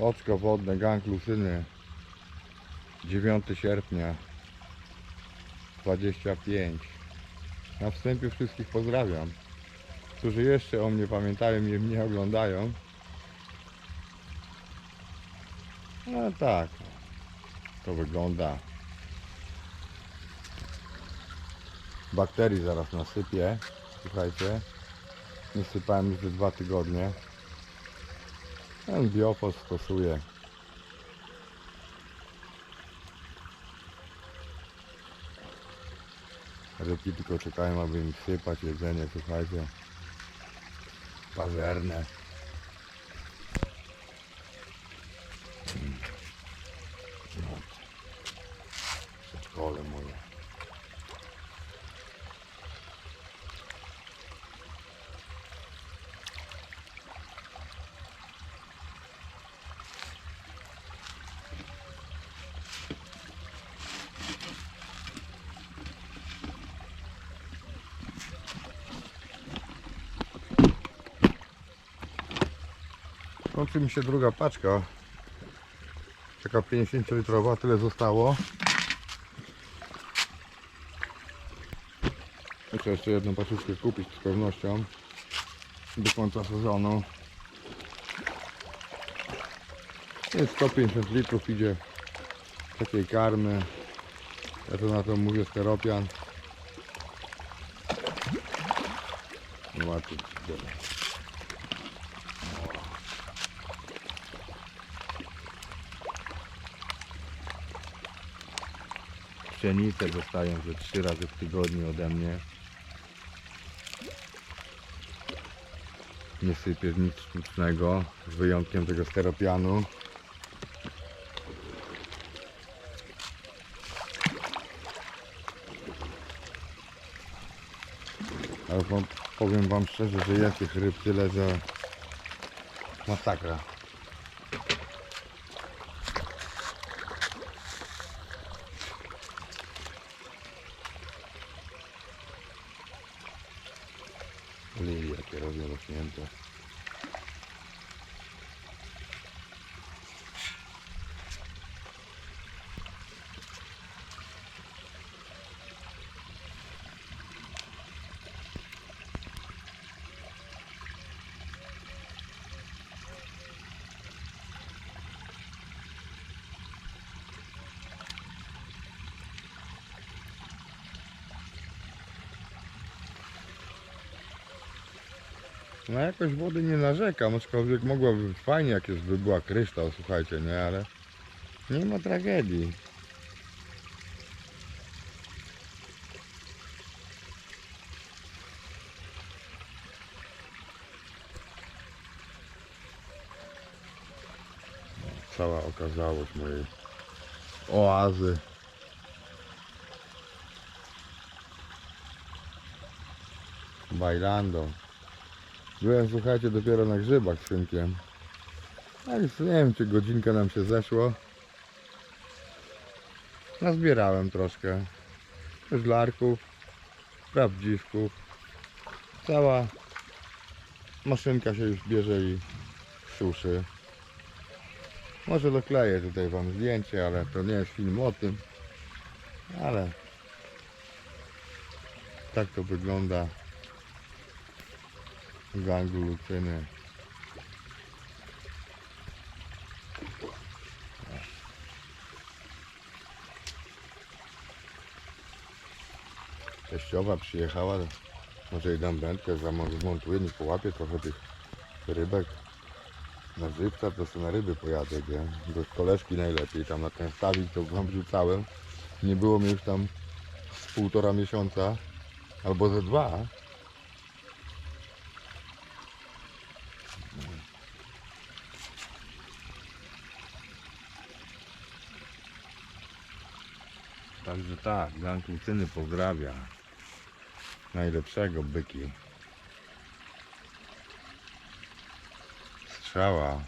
Oczko wodne, gang Lusyny. 9 sierpnia 25. Na wstępie wszystkich pozdrawiam, którzy jeszcze o mnie pamiętają i mnie oglądają. No tak, to wygląda. Bakterii zaraz nasypię. Słuchajcie, nie sypałem już dwa tygodnie. Ten biofos stosuję. Ryki tylko czekają, aby im sypać jedzenie, słuchajcie. Pazerne. Mm. No. Przedszkole moje. Kończy mi się druga paczka. Taka 50 litrowa, tyle zostało. Muszę jeszcze jedną paczkę kupić z pewnością. Do końca sezonu. Jest 150 litrów idzie takiej karmy. Ja to na to mówię steropian. No Pszenicę dostają ze trzy razy w tygodniu ode mnie. Nie sypię nic sztucznego, z wyjątkiem tego steropianu. Ale powiem wam szczerze, że jest tych ryb tyle, że masakra. Lidia, que odio, lo siento. No jakoś wody nie narzekam, aczkolwiek mogłaby być fajnie, jak jest by była kryształ, słuchajcie, nie, ale nie ma tragedii. Cała okazałość mojej oazy. Bailando. Byłem, słuchajcie, dopiero na grzybach z synkiem. Już nie wiem, czy godzinka nam się zeszło. Nazbierałem troszkę żlarków, prawdziwków. Cała maszynka się już bierze i suszy. Może dokleję tutaj wam zdjęcie, ale to nie jest film o tym. Ale tak to wygląda gangu Lucyny. Teściowa przyjechała, może jej dam wędkę, zamontuję, nie połapię trochę tych rybek. Na żywca to sobie na ryby pojadę, nie? Do koleżki najlepiej, tam na ten stawik to wam wrzucałem. Nie było mi już tam z półtora miesiąca, albo ze dwa. Także tak, Gang Lucyny pozdrawia. Najlepszego byki. Strzała